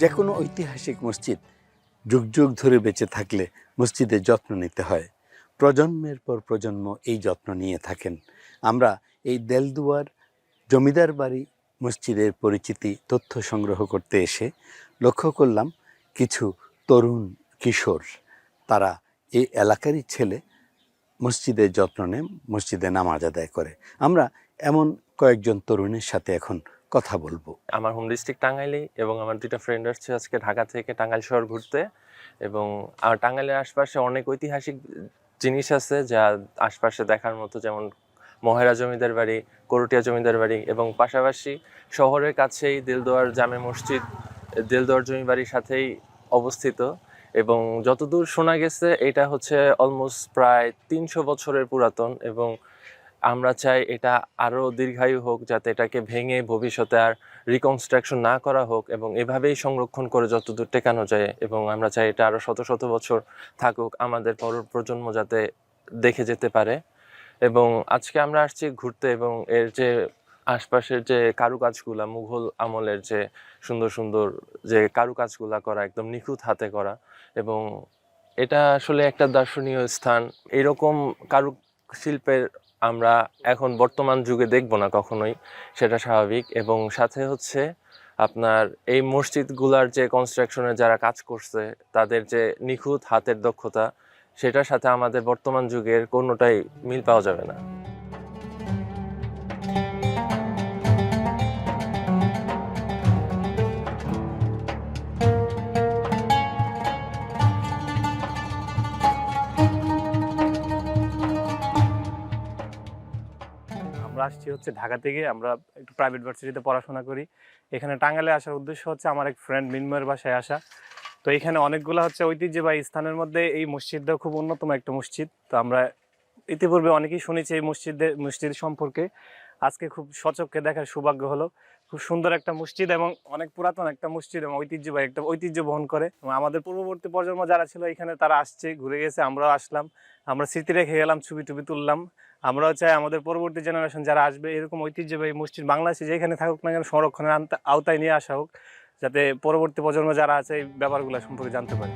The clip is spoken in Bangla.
যে কোনো ঐতিহাসিক মসজিদ যুগ যুগ ধরে বেঁচে থাকলে মসজিদের যত্ন নিতে হয়। প্রজন্মের পর প্রজন্ম এই যত্ন নিয়ে থাকেন। আমরা এই দেলদুয়ার জমিদার বাড়ি মসজিদের পরিচিতি, তথ্য সংগ্রহ করতে এসে লক্ষ্য করলাম কিছু তরুণ কিশোর। তারা এই এলাকারই ছেলে মসজিদের যত্ন নেয় মসজিদে নামাজ আদায় করে। আমরা এমন কয়েকজন তরুণের সাথে এখন কথা বলব। আমার হোম ডিস্ট্রিক্ট টাঙ্গাইলেই এবং আমার দুইটা ফ্রেন্ড আসছে আজকে ঢাকা থেকে টাঙ্গাইল শহর ঘুরতে এবং আর টাঙ্গাইলের আশপাশে অনেক ঐতিহাসিক জিনিস আছে যা আশপাশে দেখার মতো যেমন মহেরা জমিদার বাড়ি, করটিয়া জমিদার বাড়ি এবং পাশাপাশি শহরের কাছেই দিলদুয়ার জামে মসজিদ, দিলদুয়ার জমি বাড়ির সাথেই অবস্থিত এবং যতদূর শোনা গেছে, এটা হচ্ছে অলমোস্ট প্রায় তিনশো বছরের পুরাতন এবং আমরা চাই এটা আরও দীর্ঘায়ু হোক, যাতে এটাকে ভেঙে ভবিষ্যতে আর রিকনস্ট্রাকশন না করা হোক এবং এভাবেই সংরক্ষণ করে যতদূর টেকানো যায় এবং আমরা চাই এটা আরও শত শত বছর থাকুক, আমাদের পর প্রজন্ম যাতে দেখে যেতে পারে। এবং আজকে আমরা আসছি ঘুরতে এবং এর যে আশপাশের যে কারুকাজগুলা, মুঘল আমলের যে সুন্দর সুন্দর যে কারুকাজগুলা করা, একদম নিখুঁত হাতে করা এবং এটা আসলে একটা দর্শনীয় স্থান। এরকম কারু শিল্পের আমরা এখন বর্তমান যুগে দেখব না কখনোই, সেটা স্বাভাবিক। এবং সাথে হচ্ছে আপনার এই মসজিদগুলার যে কনস্ট্রাকশনে যারা কাজ করছে, তাদের যে নিখুঁত হাতের দক্ষতা, সেটার সাথে আমাদের বর্তমান যুগের কোনোটাই মিল পাওয়া যাবে না। আমরা আসছি হচ্ছে ঢাকা থেকে, আমরা একটু প্রাইভেট ভার্সিটিতে পড়াশোনা করি। এখানে টাঙ্গাইলে আসার উদ্দেশ্য হচ্ছে আমার এক ফ্রেন্ড মিনময়ের বাসায় আসা। তো এখানে অনেকগুলো হচ্ছে ঐতিহ্যবাহী স্থানের মধ্যে এই মসজিদটাও খুব অন্যতম একটা মসজিদ। তো আমরা ইতিপূর্বে অনেকেই শুনেছি এই মসজিদের মসজিদ সম্পর্কে। আজকে খুব সচক্ষে দেখার সৌভাগ্য হলো। খুব সুন্দর একটা মসজিদ এবং অনেক পুরাতন একটা মসজিদ এবং ঐতিহ্যবাহী একটা ঐতিহ্য বহন করে। এবং আমাদের পূর্ববর্তী প্রজন্ম যারা ছিল, এখানে তারা আসছে, ঘুরে গেছে, আমরাও আসলাম। আমরা স্মৃতি রেখে গেলাম, ছবি টুবি তুললাম। আমরাও চাই আমাদের পরবর্তী জেনারেশন যারা আসবে, এরকম ঐতিহ্যবাহী মসজিদ বাংলাদেশে যেখানে থাকুক না কেন সংরক্ষণের আওতায় নিয়ে আসা হোক, যাতে পরবর্তী প্রজন্ম যারা আছে এই ব্যাপারগুলো সম্পর্কে জানতে পারে।